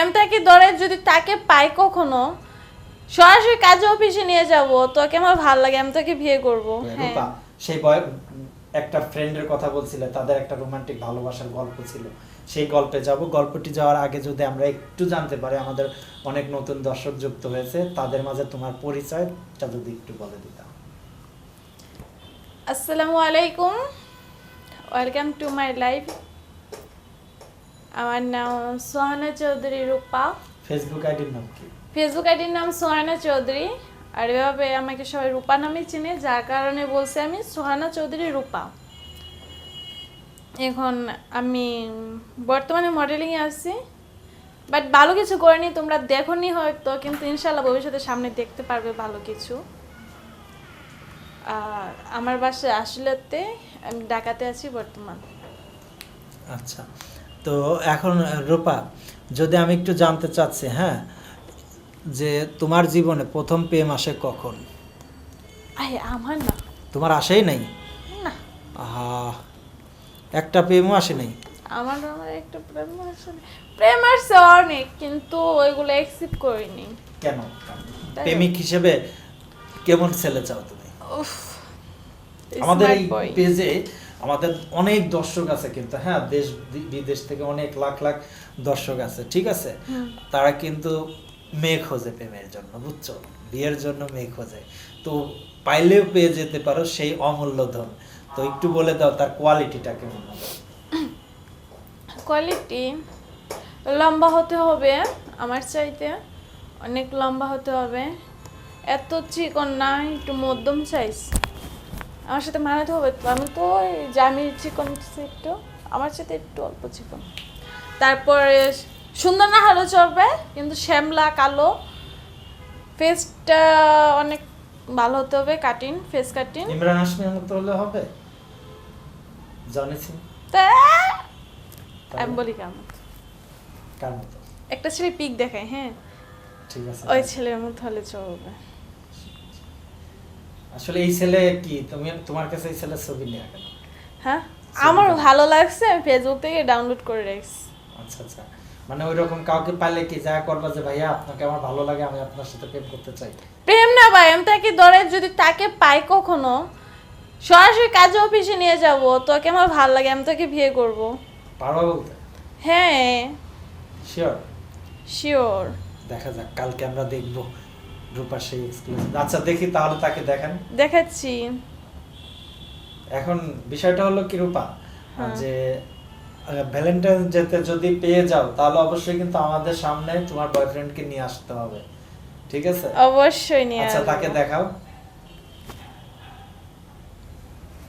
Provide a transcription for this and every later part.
এমটা কি ধরে যদি তাকে পাই কখনো সরাসরি কাজে অফিসে নিয়ে যাব তোকে আমার ভালো লাগে আমি তোকে বিয়ে করব। হ্যাঁ। সেই বয় একটা ফ্রেন্ডের কথা বলছিলে তাদের একটা রোমান্টিক ভালোবাসার গল্প ছিল। সেই গল্পে যাব গল্পটি যাওয়ার আগে যদি আমরা একটু জানতে পারি আমাদের অনেক নতুন দর্শক যুক্ত হয়েছে তাদের মাঝে তোমার পরিচয়টা যদি একটু বলে দিতাম আসসালামু আলাইকুম। ওয়েলকাম টু মাই লাইফ আমার নাম সোহানা চৌধুরী রূপা। ফেসবুক আইডির নাম কি? ফেসবুক আইডির নাম সোহানা চৌধুরী। আর এভাবে আমাকে সবাই রূপা নামে চিনে যার কারণে বলছি আমি সোহানা চৌধুরী রূপা। এখন আমি বর্তমানে মডেলিংয়ে আছি বাট ভালো কিছু করিনি তোমরা দেখোনি হয়তো কিন্তু ইনশাল্লাহ ভবিষ্যতে সামনে দেখতে পারবে ভালো কিছু। আর আমার বাসায় আসলেতে আমি ঢাকাতে আছি বর্তমান। আচ্ছা। তো এখন রূপা যদি আমি একটু জানতে চাচ্ছি হ্যাঁ যে তোমার জীবনে প্রথম প্রেম আসে কখন? আমার না। তোমার আসেই নাই? না। একটা প্রেমও আসে নাই? আমার আমার একটা প্রেম আসে প্রেম আসছে অনেক কিন্তু ওইগুলো অ্যাকসেপ্ট করিনি। কেন? প্রেমিক হিসেবে কেমন ছেলে চাও তুমি? আমাদের এই পেজে আমাদের অনেক দর্শক আছে কিন্তু হ্যাঁ দেশ বিদেশ থেকে অনেক লাখ লাখ দর্শক আছে ঠিক আছে? তারা কিন্তু মেয়ে খোঁজে প্রেমের জন্য বুঝছ? বিয়ের জন্য মেয়ে খোঁজে। তো পাইলেও পেয়ে যেতে পারো সেই অমূল্য ধন। তো একটু বলে দাও তার কোয়ালিটিটা কেমন হবে? কোয়ালিটি লম্বা হতে হবে আমার চাইতে অনেক লম্বা হতে হবে। এত চিকন না একটু মধ্যম সাইজ আমার সাথে মানাতে হবে তো আমি তো ওই আমি চিকন একটু আমার সাথে একটু অল্প চিকন। তারপরে সুন্দর না হলেও চলবে কিন্তু শ্যামলা কালো ফেসটা অনেক ভালো হতে হবে কাটিং ফেস কাটিং ইমরান হাসমির মতো হলে হবে। জানিস? আমি বলি কেমন কার মতো একটা ছেলে পিক দেখায় হ্যাঁ? ঠিক আছে। ওই ছেলের মতো হলে চলবে। আসলে এই ছেলে কি? তুমি তোমার কাছে এই ছেলের ছবি নিয়ে কেন? হ্যাঁ? আমার ভালো লাগছে আমি ফেসবুক থেকে ডাউনলোড করে রাখছি। আচ্ছা আচ্ছা। মানে ওই রকম কাউকে পাইলে কি যা করবা যে ভাইয়া আপনাকে আমার ভালো লাগে আমি আপনার সাথে প্রেম করতে চাই প্রেম না ভাই আমি তাকে ধরে যদি তাকে পাই কখনো সরাসরি কাজে অফিসে নিয়ে যাব তোকে আমার ভালো লাগে আমি তোকে বিয়ে করব। পারবা বলতে? হ্যাঁ। শিওর শিওর দেখা যাক কালকে আমরা দেখব। রূপার সেই এক্সক্লুসিভ আচ্ছা দেখি তাহলে তাকে দেখান। দেখাচ্ছি। এখন বিষয়টা হলো কি রূপা? হ্যাঁ। যে ভ্যালেন্টাইন যেতে যদি পেয়ে যাও তাহলে অবশ্যই কিন্তু আমাদের সামনে তোমার বয়ফ্রেন্ডকে নিয়ে আসতে হবে। ঠিক আছে? অবশ্যই নিয়ে আচ্ছা তাকে দেখাও।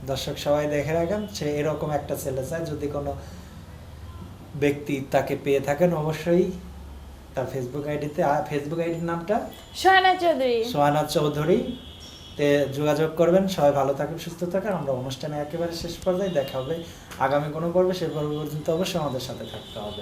দর্শক সবাই দেখে রাখেন সে এরকম একটা ছেলে চায় যদি কোনো ব্যক্তি তাকে পেয়ে থাকেন অবশ্যই তার ফেসবুক আইডিতে ফেসবুক আইডির নামটা? সোহানা চৌধুরী। সোহানা চৌধুরী। তে যোগাযোগ করবেন সবাই ভালো থাকুন সুস্থ থাকুন আমরা অনুষ্ঠানে একেবারে শেষ পর্যায়ে দেখা হবে। আগামী কোনো পর্বে সে পর্ব পর্যন্ত অবশ্যই আমাদের সাথে থাকতে হবে।